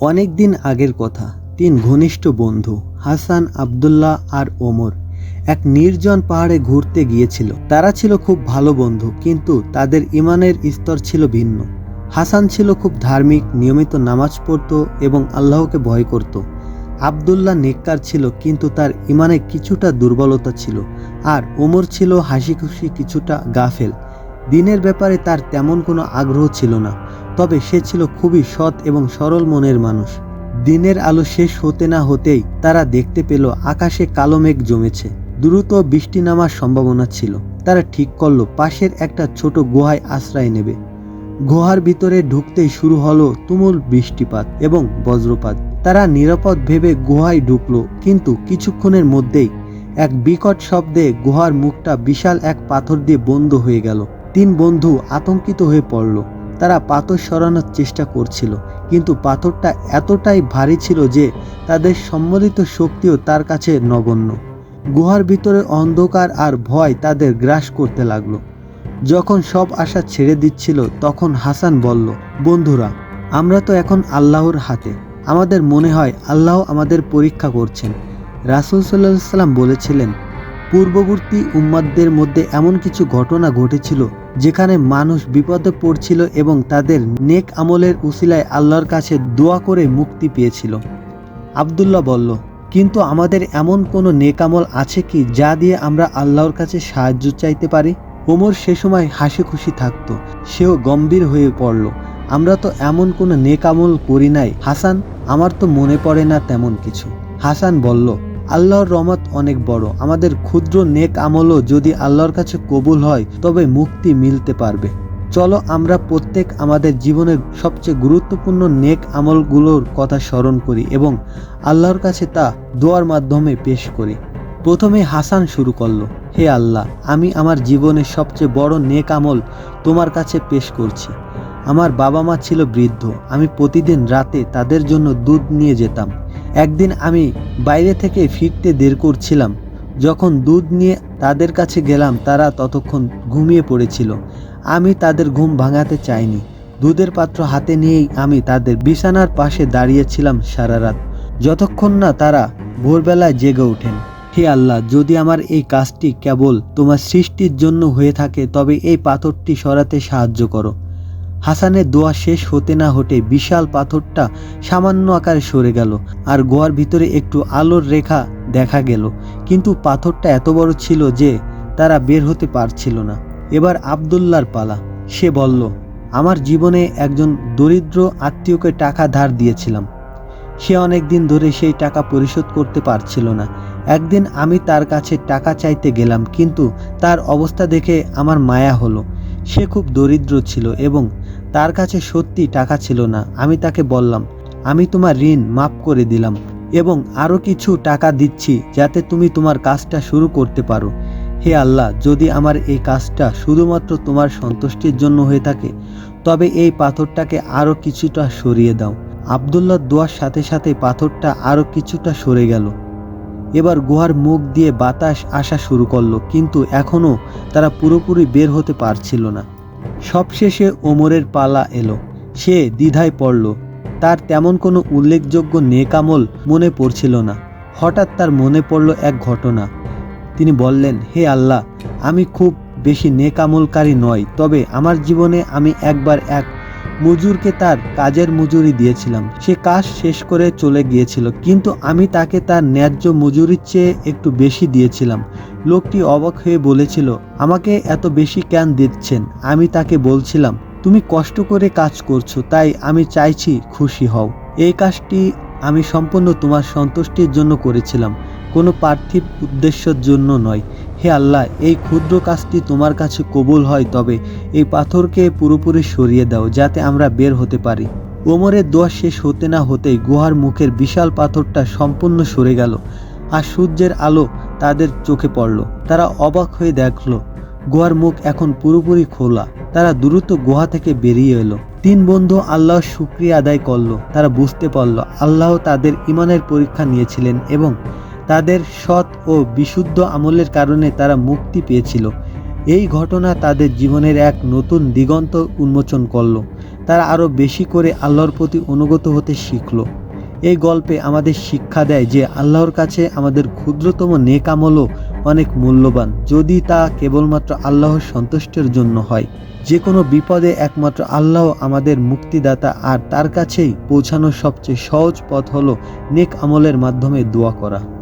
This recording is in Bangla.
অনেক দিন আগের কথা, তিন ঘনিষ্ঠ বন্ধু, হাসান, আবদুল্লাহ আর ওমর, এক নির্জন পাহাড়ে ঘুরতে গিয়েছিল। তারা ছিল খুব ভালো বন্ধু, কিন্তু তাদের ইমানের স্তর ছিল ভিন্ন। হাসান ছিল খুব ধার্মিক, নিয়মিত নামাজ পড়ত এবং আল্লাহকে ভয় করত। আবদুল্লাহ নেককার ছিল, কিন্তু তার ইমানে কিছুটা দুর্বলতা ছিল। আর ওমর ছিল হাসি খুশি কিছুটা গাফেল। দিনের ব্যাপারে তার তেমন কোনো আগ্রহ ছিল না। তবে সে ছিল খুবই সৎ এবং সরল মনের মানুষ। দিনের আলো শেষ হতে না হতেই তারা দেখতে পেল আকাশে কালো মেঘ জমেছে। দ্রুত বৃষ্টি নামার সম্ভাবনা ছিল। তারা ঠিক করল, পাশের একটা ছোট গুহায় আশ্রয় নেবে। গুহার ভিতরে ঢুকতেই শুরু হলো তুমুল বৃষ্টিপাত এবং বজ্রপাত। তারা নিরাপদ ভেবে গুহায় ঢুকলো, কিন্তু কিছুক্ষণের মধ্যেই এক বিকট শব্দে গুহার মুখটা বিশাল এক পাথর দিয়ে বন্ধ হয়ে গেল। তিন বন্ধু আতঙ্কিত হয়ে পড়ল। তারা পাথর সরানোর চেষ্টা করছিল, কিন্তু পাথরটা এতটাই ভারী ছিল যে তাদের সম্মিলিত শক্তিও তার কাছে নগণ্য। গুহার ভিতরে অন্ধকার আর ভয় তাদের গ্রাস করতে লাগল। যখন সব আশা ছেড়ে দিচ্ছিল, তখন হাসান বলল, বন্ধুরা, আমরা তো এখন আল্লাহর হাতে। আমাদের মনে হয় আল্লাহ আমাদের পরীক্ষা করছেন। রাসুল সাল্লাহ সাল্লাম বলেছিলেন পূর্ববর্তী উম্মাদদের মধ্যে এমন কিছু ঘটনা ঘটেছিল, যেখানে মানুষ বিপদে পড়ছিল এবং তাদের নেক আমলের উসিলায় আল্লাহর কাছে দোয়া করে মুক্তি পেয়েছিল। আবদুল্লাহ বলল, কিন্তু আমাদের এমন কোনো নেক আমল আছে কি যা দিয়ে আমরা আল্লাহর কাছে সাহায্য চাইতে পারি? ওমর সে সময় হাসি খুশি থাকতো, সেও গম্ভীর হয়ে পড়ল, আমরা তো এমন কোনো নেক আমল করি নাই, হাসান, আমার তো মনে পড়ে না তেমন কিছু। হাসান বলল আল্লাহর রহমত অনেক বড়। আমাদের ক্ষুদ্র নেক আমলও যদি আল্লাহর কাছে কবুল হয়, তবে মুক্তি মিলতে পারবে। চলো আমরা প্রত্যেক আমাদের জীবনের সবচেয়ে গুরুত্বপূর্ণ নেক আমলগুলোর কথা স্মরণ করি এবং আল্লাহর কাছে তা দোয়ার মাধ্যমে পেশ করি। প্রথমে হাসান শুরু করল, হে আল্লাহ, আমি আমার জীবনের সবচেয়ে বড় নেক আমল তোমার কাছে পেশ করছি। আমার বাবা মা ছিল বৃদ্ধ। আমি প্রতিদিন রাতে তাদের জন্য দুধ নিয়ে যেতাম। একদিন আমি বাইরে থেকে ফিরতে দের করছিলাম। যখন দুধ নিয়ে তাদের কাছে গেলাম, তারা ততক্ষণ ঘুমিয়ে পড়েছিল। আমি তাদের ঘুম ভাঙাতে চাইনি। দুধের পাত্র হাতে নিয়েই আমি তাদের বিছানার পাশে দাঁড়িয়েছিলাম সারা রাত। যতক্ষণ না তারা ভোরবেলায় জেগে ওঠেন। হে আল্লাহ, যদি আমার এই কাজটি কেবল তোমার সৃষ্টির জন্য হয়ে থাকে, তবে এই পাথরটি সরাতে সাহায্য করো। হাসানের দোয়া শেষ হতে না হতে বিশাল পাথরটা সামান্য আকারে সরে গেল আর গোয়ার ভিতরে একটু আলোর রেখা দেখা গেল। কিন্তু পাথরটা এত বড় ছিল যে তারা বের হতে পারছিল না। এবার আবদুল্লার পালা। সে বলল, আমার জীবনে একজন দরিদ্র আত্মীয়কে টাকা ধার দিয়েছিলাম। সে অনেক দিন ধরে সেই টাকা পরিশোধ করতে পারছিল না। একদিন আমি তার কাছে টাকা চাইতে গেলাম, কিন্তু তার অবস্থা দেখে আমার মায়া হলো। সে খুব দরিদ্র ছিল এবং তার কাছে সত্যি টাকা ছিল না। আমি তাকে বললাম, আমি তোমার ঋণ মাফ করে দিলাম এবং আরও কিছু টাকা দিচ্ছি যাতে তুমি তোমার কাজটা শুরু করতে পারো। হে আল্লাহ, যদি আমার এই কাজটা শুধুমাত্র তোমার সন্তুষ্টির জন্য হয়ে থাকে, তবে এই পাথরটাকে আরও কিছুটা সরিয়ে দাও। আবদুল্লাহ দোয়ার সাথে সাথে পাথরটা আরও কিছুটা সরে গেল। এবার গুহার মুখ দিয়ে বাতাস আসা শুরু করল, কিন্তু এখনও তারা পুরোপুরি বের হতে পারছিল না। সবশেষে ওমরের পালা এলো। সে দ্বিধায় পড়ল। তার তেমন কোনো উল্লেখযোগ্য নেকামল মনে পড়ছিল না। হঠাৎ তার মনে পড়ল এক ঘটনা। তিনি বললেন, হে আল্লাহ, আমি খুব বেশি নেকামলকারী নয়, তবে আমার জীবনে আমি একবার এক মজুরকে তার কাজের মজুরি দিয়েছিলাম। সে কাজ শেষ করে চলে গিয়েছিল, কিন্তু আমি তাকে তার ন্যায্য মজুরির চেয়ে একটু বেশি দিয়েছিলাম। লোকটি অবাক হয়ে বলেছিল, আমাকে এত বেশি কেন দিচ্ছেন? আমি তাকে বলছিলাম, তুমি কষ্ট করে কাজ করছ, তাই আমি চাইছি খুশি হও। এই কাজটি আমি সম্পূর্ণ তোমার সন্তুষ্টির জন্য করেছিলাম। কোনো পার্থিব উদ্দেশ্যের জন্য নয়। হে আল্লাহ, এই ক্ষুদ্র কাজটি তোমার কাছে কবুল হয়, তবে এই পাথরকে পুরোপুরি সরিয়ে দাও, যাতে আমরা বের হতে পারি। ওমরের দোয়া শেষ হতে না হতেই গুহার মুখের বিশাল পাথরটা সম্পূর্ণ সরে গেল, আর সূর্যের আলো তাদের চোখে পড়ল। তারা অবাক হয়ে দেখল, গুহার মুখ এখন পুরোপুরি খোলা। তারা দ্রুত গুহা থেকে বেরিয়ে এলো। তিন বন্ধু আল্লাহ শুক্রিয়া আদায় করল। তারা বুঝতে পারল, আল্লাহ তাদের ইমানের পরীক্ষা নিয়েছিলেন এবং তাদের সৎ ও বিশুদ্ধ আমলের কারণে তারা মুক্তি পেয়েছিল। এই ঘটনা তাদের জীবনের এক নতুন দিগন্ত উন্মোচন করল। তারা আরও বেশি করে আল্লাহর প্রতি অনুগত হতে শিখল। এই গল্পে আমাদের শিক্ষা দেয় যে আল্লাহর কাছে আমাদের ক্ষুদ্রতম নেক আমলও অনেক মূল্যবান, যদি তা কেবলমাত্র আল্লাহর সন্তুষ্টের জন্য হয়। যে কোনো বিপদে একমাত্র আল্লাহ আমাদের মুক্তিদাতা, আর তার কাছেই পৌঁছানোর সবচেয়ে সহজ পথ হলো নেক আমলের মাধ্যমে দোয়া করা।